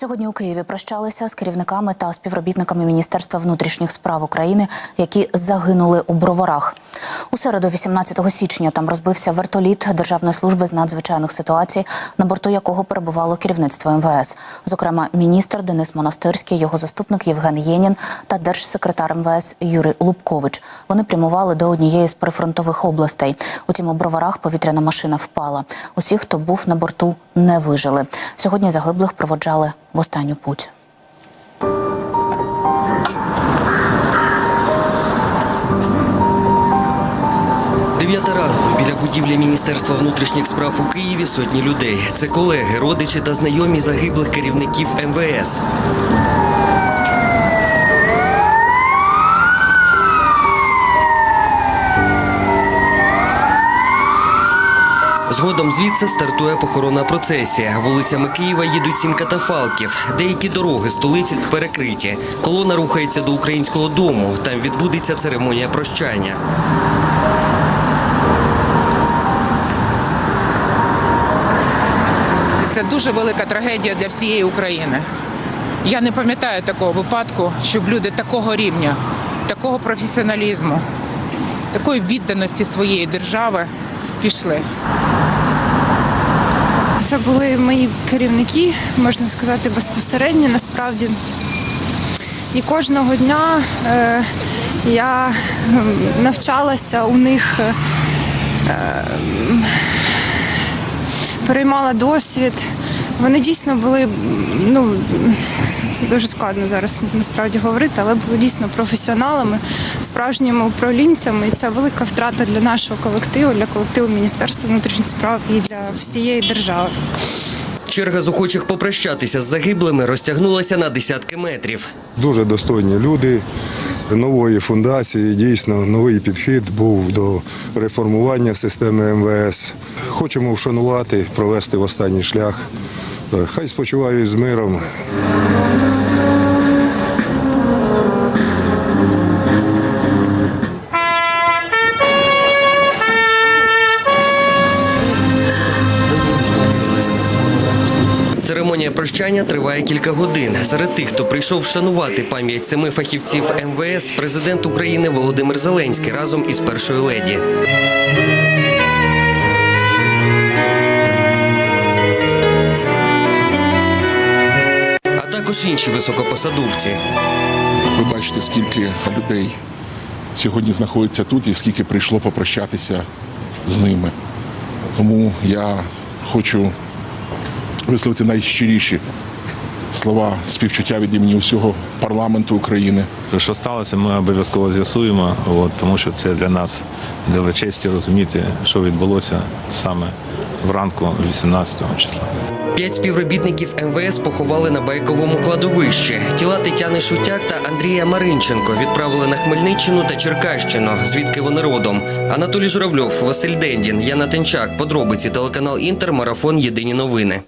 Сьогодні у Києві прощалися з керівниками та співробітниками Міністерства внутрішніх справ України, які загинули у броварах. У середу, 18 січня, там розбився вертоліт Державної служби з надзвичайних ситуацій, на борту якого перебувало керівництво МВС. Зокрема, міністр Денис Монастирський, його заступник Євген Єнін та держсекретар МВС Юрій Лубкович. Вони прямували до однієї з прифронтових областей. Утім, у броварах повітряна машина впала. Усі, хто був на борту, не вижили. Сьогодні загиблих проводжали в останню путь. Біля будівлі Міністерства внутрішніх справ у Києві сотні людей. Це колеги, родичі та знайомі загиблих керівників МВС. Згодом звідси стартує похоронна процесія. Вулицями Києва їдуть сім катафалків. Деякі дороги столиці перекриті. Колона рухається до українського дому. Там відбудеться церемонія прощання. Це дуже велика трагедія для всієї України. Я не пам'ятаю такого випадку, щоб люди такого рівня, такого професіоналізму, такої відданості своєї держави пішли. Це були мої керівники, можна сказати, безпосередньо насправді. І кожного дня е, я навчалася у них, е, переймала досвід. Вони дійсно були ну, дуже складно зараз насправді говорити, але були дійсно професіоналами, справжніми управлінцями. І це велика втрата для нашого колективу, для колективу Міністерства внутрішніх справ і для всієї держави. Черга з охочих попрощатися з загиблими розтягнулася на десятки метрів. Дуже достойні люди нової фундації. Дійсно, новий підхід був до реформування системи МВС. Хочемо вшанувати, провести в останній шлях. Хай спочивають з миром. Церемонія прощання триває кілька годин. Серед тих, хто прийшов вшанувати пам'ять семи фахівців МВС, президент України Володимир Зеленський разом із першою леді. А також інші високопосадовці. Ви бачите, скільки людей сьогодні знаходиться тут і скільки прийшло попрощатися з ними. Тому я хочу висловити найщиріші слова співчуття від імені усього парламенту України. Що сталося, ми обов'язково з'ясуємо, от, тому що це для нас для честі розуміти, що відбулося саме вранку 18 числа. П'ять співробітників МВС поховали на байковому кладовищі. Тіла Тетяни Шутяк та Андрія Маринченко відправили на Хмельниччину та Черкащину, звідки вони родом. Анатолій Журавльов, Василь Дендін, Яна Тенчак. Подробиці телеканал Інтер. Марафон. Єдині новини.